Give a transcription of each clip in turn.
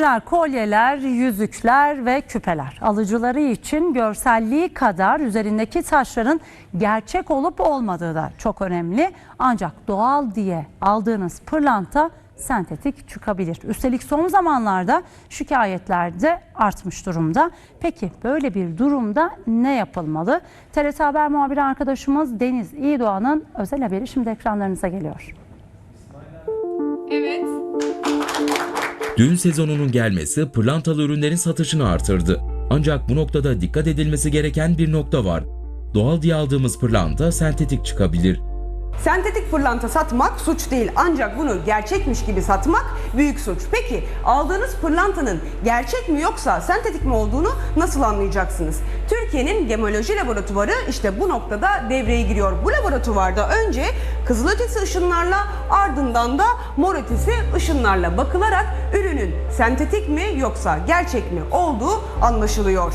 Kolyeler, yüzükler ve küpeler alıcıları için görselliği kadar üzerindeki taşların gerçek olup olmadığı da çok önemli. Ancak doğal diye aldığınız pırlanta sentetik çıkabilir. Üstelik son zamanlarda şikayetler de artmış durumda. Peki böyle bir durumda ne yapılmalı? TRT Haber muhabiri arkadaşımız Deniz İyidoğan'ın özel haberi şimdi ekranlarınıza geliyor. Evet. Düğün sezonunun gelmesi pırlantalı ürünlerin satışını artırdı. Ancak bu noktada dikkat edilmesi gereken bir nokta var. Doğal diye aldığımız pırlanta sentetik çıkabilir. Sentetik pırlanta satmak suç değil ancak bunu gerçekmiş gibi satmak büyük suç. Peki aldığınız pırlantanın gerçek mi yoksa sentetik mi olduğunu nasıl anlayacaksınız? Türkiye'nin gemoloji laboratuvarı işte bu noktada devreye giriyor. Bu laboratuvarda önce kızılötesi ışınlarla ardından da mor ötesi ışınlarla bakılarak ürünün sentetik mi yoksa gerçek mi olduğu anlaşılıyor.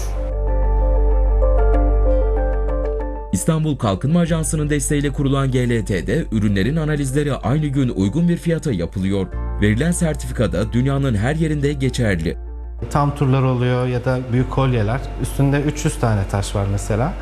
İstanbul Kalkınma Ajansı'nın desteğiyle kurulan GLT'de ürünlerin analizleri aynı gün uygun bir fiyata yapılıyor. Verilen sertifika da dünyanın her yerinde geçerli. Tam turlar oluyor ya da büyük kolyeler. Üstünde 300 tane taş var mesela.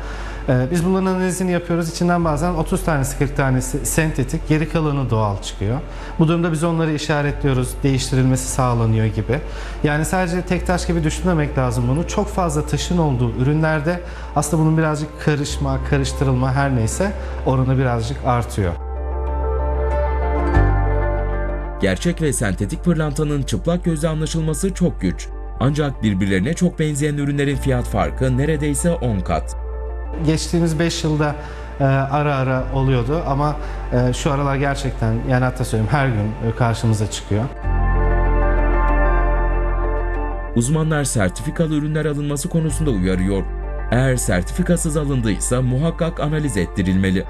Ee, Biz bunların analizini yapıyoruz. İçinden bazen 30 tanesi 40 tanesi sentetik, geri kalanı doğal çıkıyor. Bu durumda biz onları işaretliyoruz, değiştirilmesi sağlanıyor gibi. Yani sadece tek taş gibi düşünmemek lazım bunu. Çok fazla taşın olduğu ürünlerde aslında bunun birazcık karışma, karıştırılma her neyse oranı birazcık artıyor. Gerçek ve sentetik pırlantanın çıplak gözle anlaşılması çok güç. Ancak birbirlerine çok benzeyen ürünlerin fiyat farkı neredeyse 10 kat. Geçtiğimiz 5 yılda e, ara ara oluyordu ama e, şu aralar gerçekten yani hatta söyleyeyim her gün e, karşımıza çıkıyor. Uzmanlar sertifikalı ürünler alınması konusunda uyarıyor. Eğer sertifikasız alındıysa muhakkak analiz ettirilmeli.